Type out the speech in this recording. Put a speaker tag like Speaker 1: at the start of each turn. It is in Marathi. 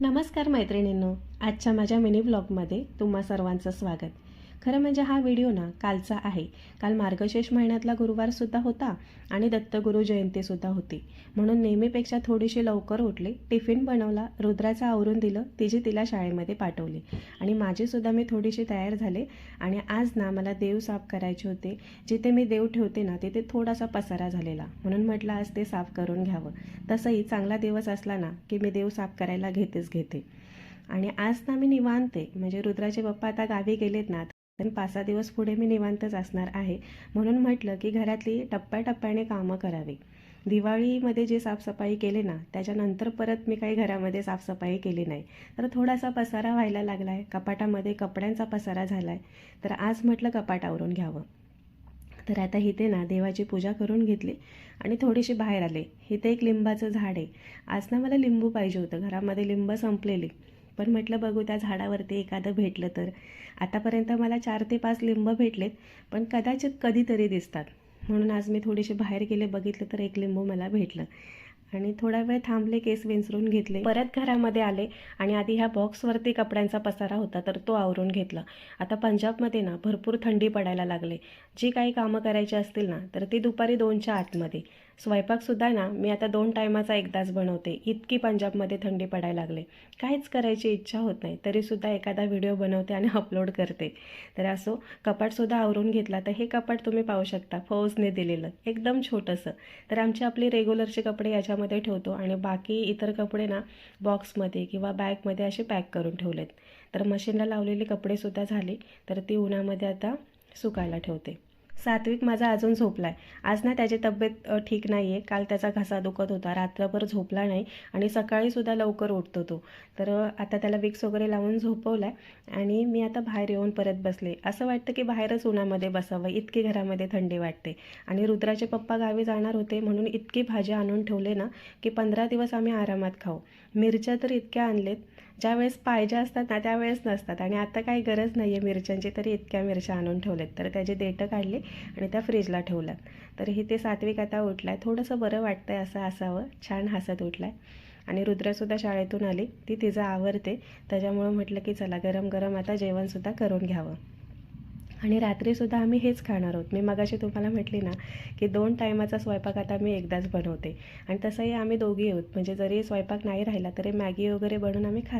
Speaker 1: नमस्कार मैत्रिणींनो आजच्या माझ्या मिनी ब्लॉगमध्ये तुम्हा सर्वांचं स्वागत. खरं म्हणजे हा व्हिडिओ ना कालचा आहे. काल मार्गशीर्ष महिन्यातला गुरुवारसुद्धा होता आणि दत्तगुरु जयंतीसुद्धा होती. म्हणून नेहमीपेक्षा थोडीशी लवकर उठले टिफिन बनवला रुद्राचं आवरून दिलं तिची तिला शाळेमध्ये पाठवली. आणि माझीसुद्धा मी थोडीशी तयार झाले आणि आज ना मला देव साफ करायचे होते. जिथे मी देव ठेवते ना तिथे थोडासा पसारा झालेला. म्हणून म्हटलं आज ते साफ करून घ्यावं. तसंही चांगला दिवस असला ना की मी देव साफ करायला घेतेच घेते. आणि आज ना मी निवांते म्हणजे रुद्राचे पप्पा आता गावी गेलेत ना तर पाच सहा दिवस पुढे मी निवांतच असणार आहे. म्हणून म्हटलं की घरातली टप्प्याटप्प्याने कामं करावी. दिवाळीमध्ये जे साफसफाई केली ना त्याच्यानंतर परत मी काही घरामध्ये साफसफाई केली नाही. तर थोडासा पसारा व्हायला लागला आहे कपाटामध्ये कपड्यांचा पसारा झाला आहे तर आज म्हटलं कपाट आवरून घ्यावं. तर आता इथे ना देवाची पूजा करून घेतली आणि थोडीशी बाहेर आले. इथे एक लिंबाचं झाड आहे. आज ना मला लिंबू पाहिजे होतं. घरामध्ये लिंब संपलेली. पण म्हटलं बघू त्या झाडावरती एखादं भेटलं तर. आतापर्यंत मला चार ते पाच लिंब भेटलेत पण कदाचित कधीतरी दिसतात. म्हणून आज मी थोडीशी बाहेर गेले बघितलं तर एक लिंबू मला भेटलं. आणि थोडा वेळ थांबले केस विंचरून घेतले. परत घरामध्ये आले आणि आधी ह्या बॉक्सवरती कपड्यांचा पसारा होता तर तो आवरून घेतला. आता पंजाबमध्ये ना भरपूर थंडी पडायला लागले. जी काही कामं करायची असतील ना तर ती दुपारी दोनच्या आतमध्ये. स्वयंपाकसुद्धा ना मी आता दोन टायमाचा एकदाच बनवते. इतकी पंजाबमध्ये थंडी पडायला लागले. काहीच करायची इच्छा होत नाही तरीसुद्धा एखादा व्हिडिओ बनवते आणि अपलोड करते. तर असो कपाटसुद्धा आवरून घेतला तर हे कपाट तुम्ही पाहू शकता फौजने दिलेलं एकदम छोटंसं. तर आमची आपली रेग्युलरचे कपडे याच्यामध्ये ठेवतो आणि बाकी इतर कपडे ना बॉक्समध्ये किंवा बॅगमध्ये असे पॅक करून ठेवलेत. तर मशीनला लावलेले कपडेसुद्धा झाले तर ती उन्हामध्ये आता सुकायला ठेवते. सात्विक माझा अजून झोपला आहे आज ना त्याची तब्येत ठीक नाही आहे काल त्याचा घसा दुखत होता. रात्रभर झोपला नाही आणि सकाळीसुद्धा लवकर उठतो तो. तर आता त्याला विक्स वगैरे लावून झोपवला आहे आणि मी आता बाहेर येऊन परत बसले. असं वाटतं की बाहेरच उन्हामध्ये बसावं. इतकी घरामध्ये थंडी वाटते. आणि रुद्राचे पप्पा गावी जाणार होते म्हणून इतकी भाजी आणून ठेवले ना की पंधरा दिवस आम्ही आरामात खाऊ. मिरच्या तर इतक्या आणलेत ज्या वेळेस पाहिजे असतात ना त्यावेळेस नसतात. आणि आता काही गरज नाही आहे मिरच्यांची तरी इतक्या मिरच्या आणून ठेवलेत तर त्याचे देठं काढले आणि त्या फ्रीजला ठेवल्यात. तर हे ते सात्विक आता उठला आहे थोडंसं बरं वाटतं आहे असं असावं. छान हसत उठला आहे आणि रुद्रसुद्धा शाळेतून आली. ती तिचं आवडते त्याच्यामुळं म्हटलं की चला गरम गरम आता जेवणसुद्धा करून घ्यावं. आणि रात्रीसुद्धा आम्ही हेच खाणार आहोत. मी मगाशी तुम्हाला म्हटली ना की दोन टायमाचा स्वयंपाक आता मी एकदाच बनवते. आणि तसंही आम्ही दोघी आहोत. म्हणजे जरी स्वयंपाक नाही राहिला तरी मॅगी वगैरे बनवून आम्ही खात